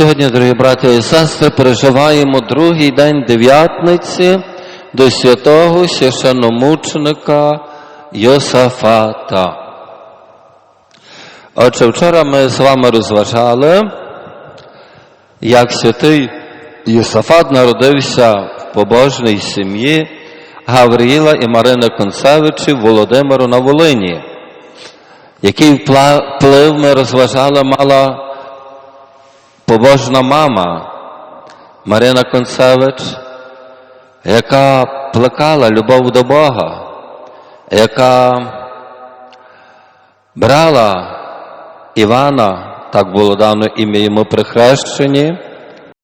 Сьогодні, дорогі браття і сестри, переживаємо другий день дев'ятниці до святого священномученика Йосафата. Отже, вчора ми з вами розважали, як святий Йосафат народився в побожній сім'ї Гавриїла і Марини Концевичів Володимиру на Волині. Який вплив ми розважали мала побожна мама Марина Концевич, яка плекала любов до Бога, яка брала Івана, так було дано ім'я йому при хрещенні,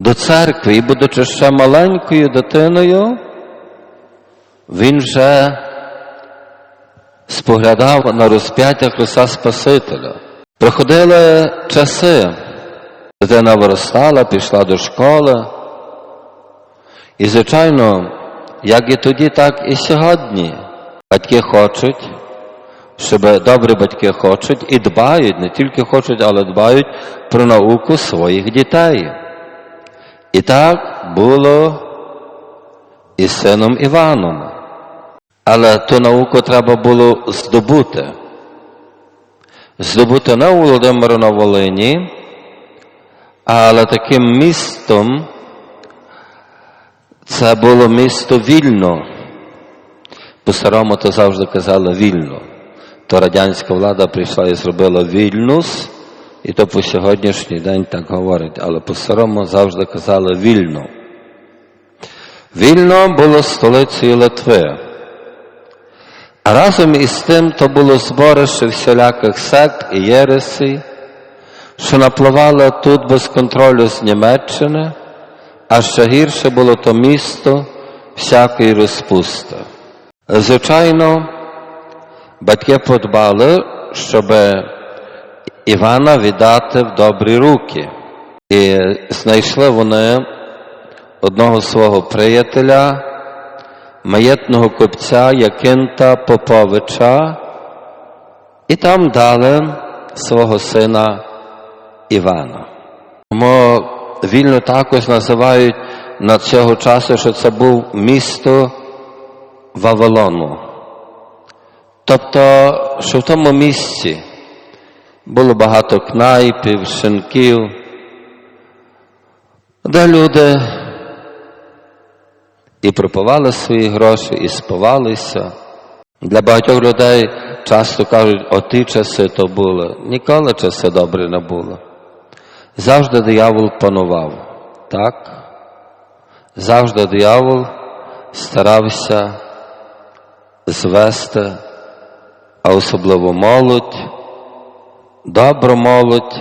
до церкви і, будучи ще маленькою дитиною, він вже споглядав на розп'яття Христа Спасителя. Приходили часи, дитина виростала, пішла до школи. І, звичайно, як і тоді, так і сьогодні. Батьки хочуть, щоб добрі батьки хочуть і дбають, не тільки хочуть, але дбають про науку своїх дітей. І так було і з сином Іваном. Але ту науку треба було здобути. Здобути у Володимиру на Волині, але таким містом це було місто вільно. По-старому то завжди казали вільно. То радянська влада прийшла і зробила Вільнюс, і то по сьогоднішній день так говорить, але по-старому завжди казали вільно. Вільно було столицею Литви. А разом із тим то було зборище всіляких сект і єресей, що напливало тут без контролю з Німеччини, а ще гірше було то місто всякої розпусти. Звичайно, батьки подбали, щоб Івана віддати в добрі руки. І знайшли вони одного свого приятеля, маєтного купця Якинта Поповича, і там дали свого сина Івана. Тому вільно також називають на цього часу, що це був місто Вавилону. Тобто, що в тому місці було багато кнайпів, шинків, де люди і пропивали свої гроші, і спивалися. Для багатьох людей часто кажуть, оті часи то були. Ніколи часи добрі не було. Завжди диявол панував, так? Завжди диявол старався звести, а особливо молодь, добру молодь,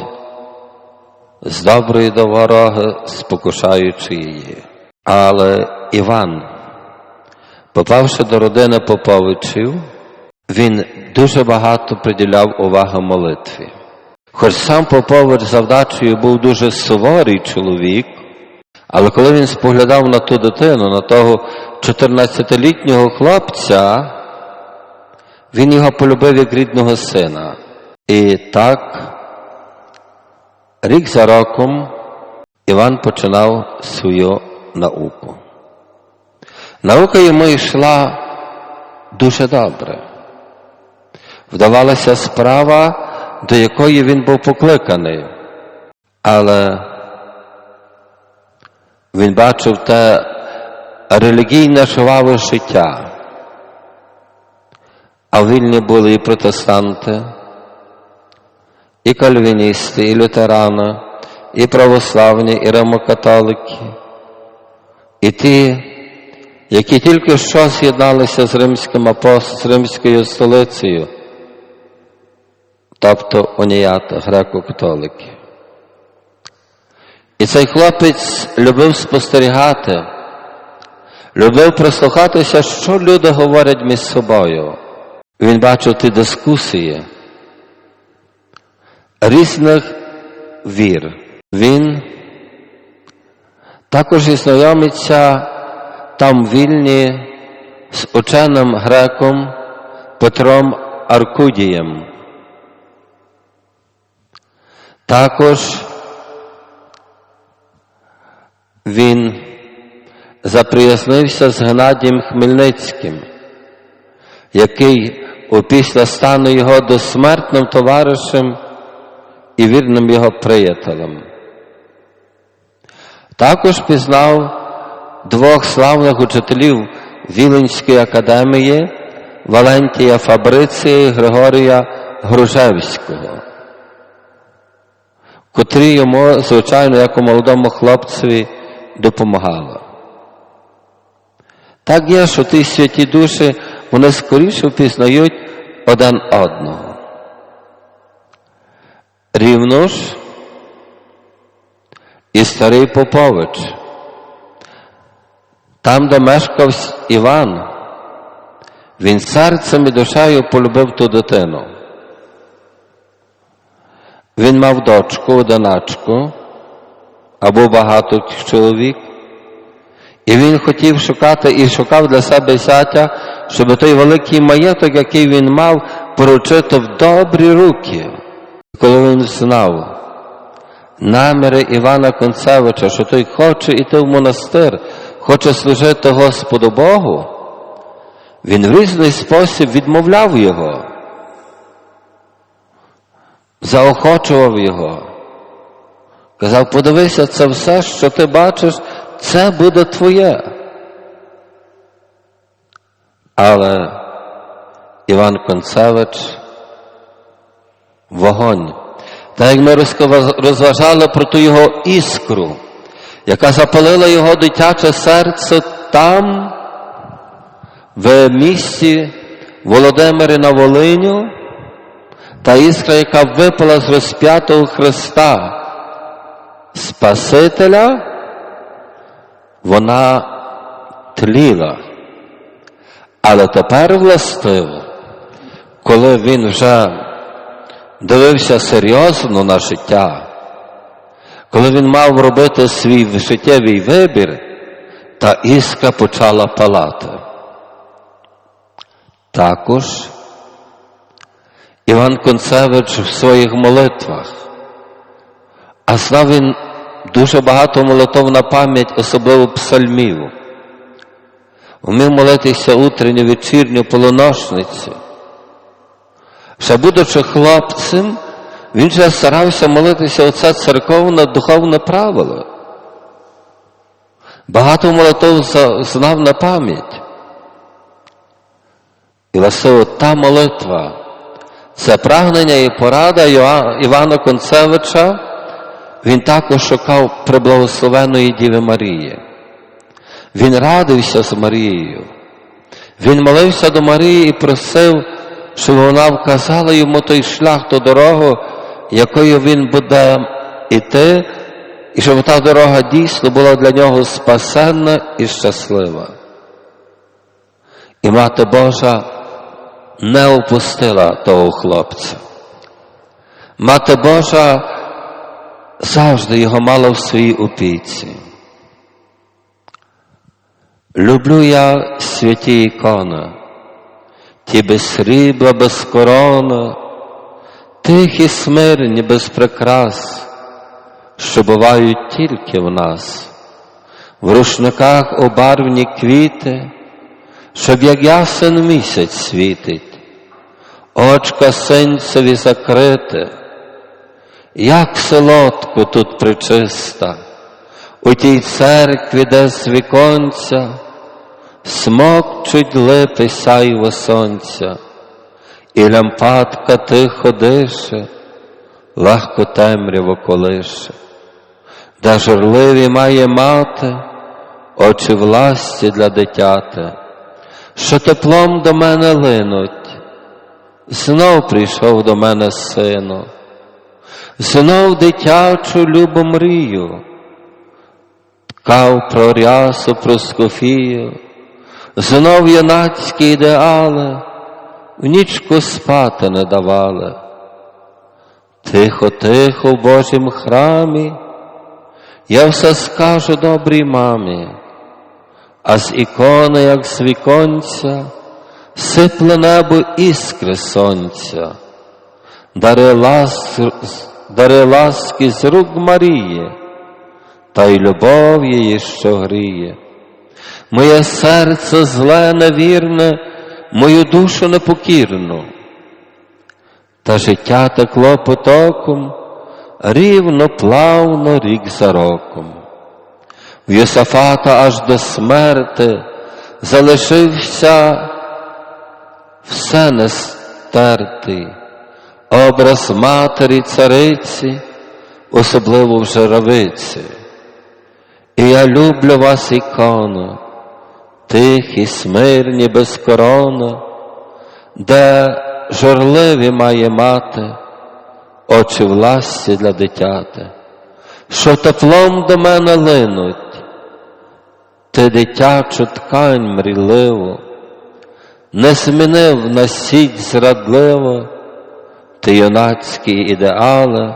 з доброї дороги, спокушаючи її. Але Іван, попавши до родини Поповичів, він дуже багато приділяв уваги молитві. Хоч сам Попович завдачею був дуже суворий чоловік, але коли він споглядав на ту дитину, на того 14-літнього хлопця, він його полюбив як рідного сина. І так, рік за роком, Іван починав свою науку. Наука йому йшла дуже добре. Вдавалася справа, до якої він був покликаний, але він бачив те релігійне жваве життя. А вільні були і протестанти, і кальвіністи, і лютерани, і православні, і римокатолики, і ті, які тільки що з'єдналися з римським апостолом, з римською столицею, тобто уніяти, греко-католики. І цей хлопець любив спостерігати, любив прислухатися, що люди говорять між собою. Він бачив ті дискусії різних вір. Він також і знайомиться там вільні з ученим греком Петром Аркудієм. Також він заприязнився з Геннадієм Хмельницьким, який опісля стану його досмертним товаришем і вірним його приятелем. Також пізнав двох славних учителів Віленської академії Валентія Фабриція і Григорія Гружевського, котрі йому, звичайно, як у молодому хлопцеві, допомагали. Так є, що ті святі душі, вони скоріше впізнають один одного. Рівно ж і старий Попович, там, де мешкав Іван, він серцем і душею полюбив ту дитину. Він мав дочку, одиначку, або багато чоловік, і він хотів шукати і шукав для себе зятя, щоб той великий маєток, який він мав, поручити в добрі руки. Коли він знав наміри Івана Концевича, що той хоче йти в монастир, хоче служити Господу Богу, він в різний спосіб відмовляв його, заохочував його. Казав, подивися, це все, що ти бачиш, це буде твоє. Але Іван Концевич вогонь. Так як ми розважали про ту його іскру, яка запалила його дитяче серце там, в місті Володимирі на Волиню, та іскра, яка випала з розп'ятого Христа, Спасителя, вона тліла. Але тепер властиво, коли він вже дивився серйозно на життя, коли він мав робити свій життєвий вибір, та іскра почала палати. Також Іван Концевич в своїх молитвах, а знав він дуже багато молитов на пам'ять, особливо псальмів. Вмів молитися утренню, вечірню полуношницю. Ще будучи хлопцем, він вже старався молитися оце церковне духовне правило. Багато молитов знав на пам'ять. І власне та молитва, це прагнення і порада Івана Концевича, він також шукав приблагословеної Діви Марії. Він радився з Марією. Він молився до Марії і просив, щоб вона вказала йому той шлях, ту дорогу, якою він буде йти, і щоб та дорога дійсно була для нього спасенна і щаслива. І Мати Божа не опустила того хлопця. Мати Божа завжди його мала в своїй опіці. Люблю я святі ікони, ті без срібла, без корона, тихі смирні, без прикрас, що бувають тільки в нас, в рушниках обарвні квіти, щоб як ясен місяць світить, очка синцеві закрите, як солодко тут причиста, у тій церкві, де з віконця, смокчуть липи сяйво сонця, і лямпадка тихо дише, легко темряво колише, де журливі має мати, очі власті для дитяти, що теплом до мене линуть, знов прийшов до мене сину, знов дитячу любу мрію, ткав про рясу, про скофію, знов юнацькі ідеали в нічку спати не давали. Тихо, тихо в Божім храмі, я все скажу добрій мамі, а з ікони, як з віконця, сипле небо іскри сонця, дари ласки, дари ласки з рук Марії, та й любов її, що гріє. Моє серце зле невірне, мою душу непокірну, та життя текло потоком, рівно, плавно, рік за роком. В Йосафата аж до смерти залишився все нестертий, образ матері цариці, особливо в жировиці. І я люблю вас, іконо, тихі, смирні, без корона, де журливі має мати, очі власті для дитяти, що теплом до мене линуть, ти дитячу ткань мрійливу, не змінив на сіть зрадливо, ти юнацькі ідеали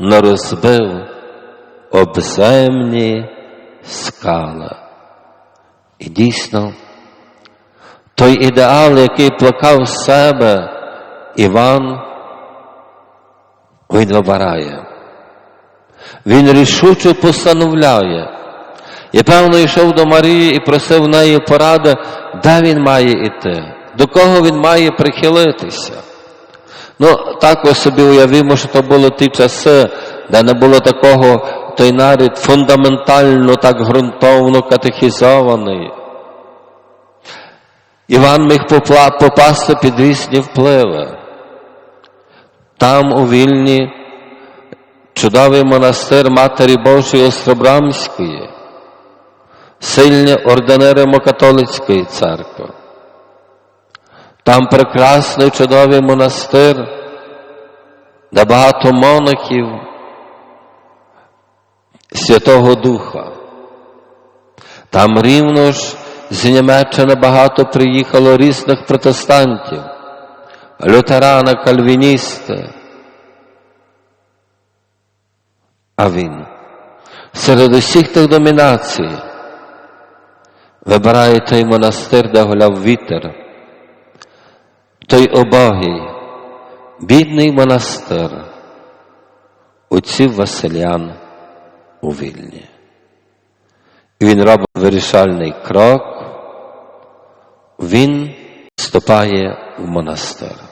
не розбив обземні скали. І дійсно, той ідеал, який плакав з себе Іван, він вибирає. Він рішуче постановляє. І певно йшов до Марії і просив в неї поради, де він має йти, до кого він має прихилитися. Ну, так ось собі уявімо, що то були ті часи, де не було такого, той нарід фундаментально, так ґрунтовно катехізований. Іван міг попасти під різні впливи. Там у Вільні чудовий монастир Матері Божої Остробрамської, сильні ординери католицької церкви. Там прекрасний чудовий монастир, де багато монахів Святого Духа. Там рівно ж з Німеччини багато приїхало різних протестантів, лютерани, кальвіністи. А він серед усіх тих домінацій вибирає той монастир, де гуляв вітер, той обогий, бідний монастир отців Василян у Вільні. І він робить вирішальний крок, він вступає в монастир.